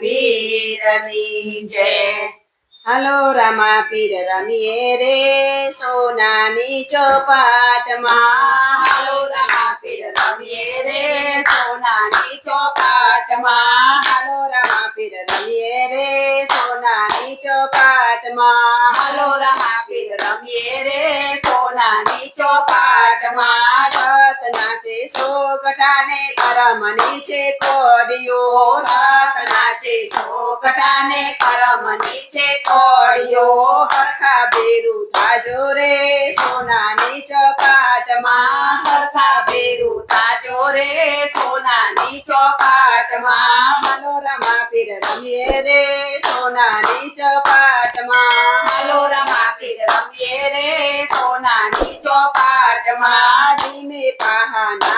પીરની જય હાલો રામા પીર રમીએ રે સોનાની ચોપાટમાં હલો રામા પીર રમીએ રે સોનાની ચોપાટમાં હલો રામા પીર રમીએ રે સોનાની ચોપાટમાં હલો રામા પીર રમીએ રે સોનાની ચોપાટમાં નાચે સોગટાને કરમની કોડિયો. નાચે સોગટાને કરમની કોડિયો. હરખા બેરુ તાજો રે સોનાની ચોપાટમાં. હરખા બેરુ તાજો રે સોનાની ચોપાટમાં. મનોરમા રામા પીર રમીએ રે સોનાની ચોપાટમાં. મનોરમા રમા પીર રમીએ રે સોનાની ચોપાટમાં.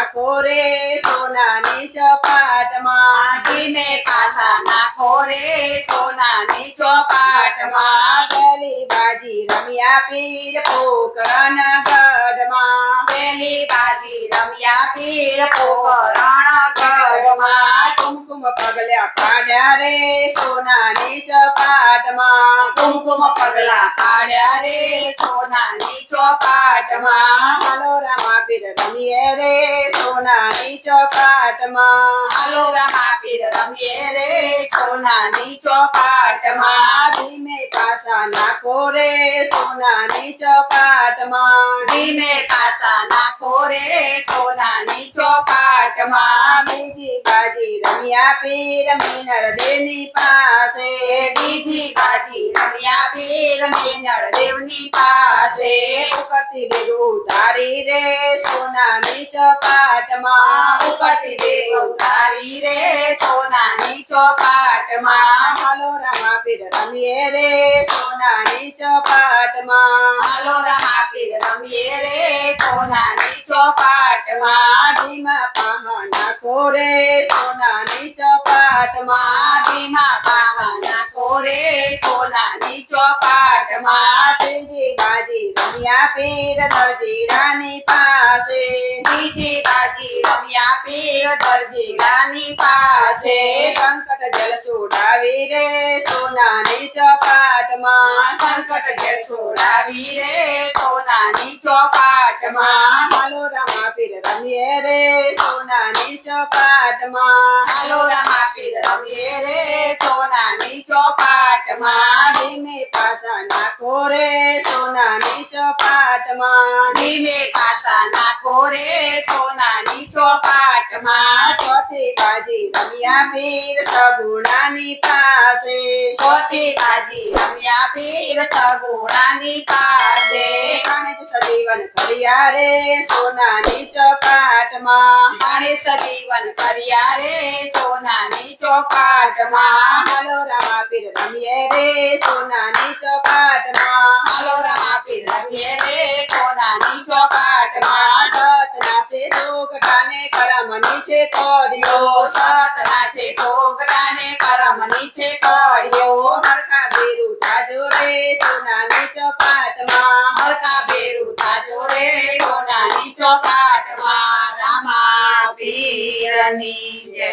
નાખો રે સોનાની ચોપાટમાં. ધીમે પાસા નાખો રે સોનાની ચોપાટમાં. પેલી બાજી રમ્યા પીર પોકરણ ગઢમાં. પેલી બાજી રમ્યા પીર પોકરણ ગઢમાં. કુમકુમ પગલ્યા પાડ્યા રે સોનાની ચોપાટમાં. કુમકુમ પગલા પાડ્યા રે સોનાની ચોપાટમાં. હાલો રામા પીર રમીએ રે સોનાની ચોપાટમાં. હાલો માપીર રમીએ રે સોનાની ચોપાટમાં. ધીમે પાસા નાખો રે સોનાની ચોપાટમાં. ધીમે પાસા નાખો રે સોનાની ચોપાટમાં. બીજી બાજી રમ્યા પીર મીનર દેની પાસે. બીજી બાજી રમ્યા પીર મીનર દેવની પાસે. ઉકળતી બેરું તારી રે સોનાની ચોપાટમાં ઉકળતી દેવ ઉતારી રે. સોનાની ચોપાટમાં હાલો રામા પીર રમીએ રે. સોનાની ચોપાટમાં હાલો રમા પીર રમીએ રે. સોનાની ચોપાટમાં ધીમા પાહા કોરે. સોનાની ચોપાટમાં ધીમા પાવાના કોરે. સોનાની ચોપાટમાં રમ્યા પીર દરજીરાની પાસે. બીજી બાજી રમ્યા પીર દરજીરાની પાસે. સંકટ જલ સોડાવી રે સોનાની ચોપાટમાં. સંકટ જલ છોડાવી રે સોનાની ચોપાટમાં. હાલો રમા પીર રમીએ રે સોનાની ચોપાટમાં. હાલો રમા પીર રમીએ રે સોનાની ચોપાટમાં. ધીમે પાસા નાખો રે સોનાની ચોપાટમાં ધીમે પાસા નાખો રે સોનાની ચોપાટમાં ચોથી બાજી રમ્યા પીર સગુણાની પાસે. ચોથી બાજી રમ્યા પીર સગુણાની પાસે. ગણેશ સજીવન કર્યા રે સોનાની ચોપાટમાં. ગણેશ જીવન કર્યા રે સોનાની ચોપાટમાં. રમીએ રે સોનાની ચોપાટમાં. હાલો રમા પીર રમીએ રે સોનાની ચોપાટમાં. સતના સે જોગટાને કરમની છે કોડિયો. સતના છે છોકરાને કરમની છે કોળિયો હરખા બેરું તાજો રે સોનાની ચોપાટમાં. હરકા બેરું તાજો રે સોનાની ચોપાટમાં. રામા પીરની જય.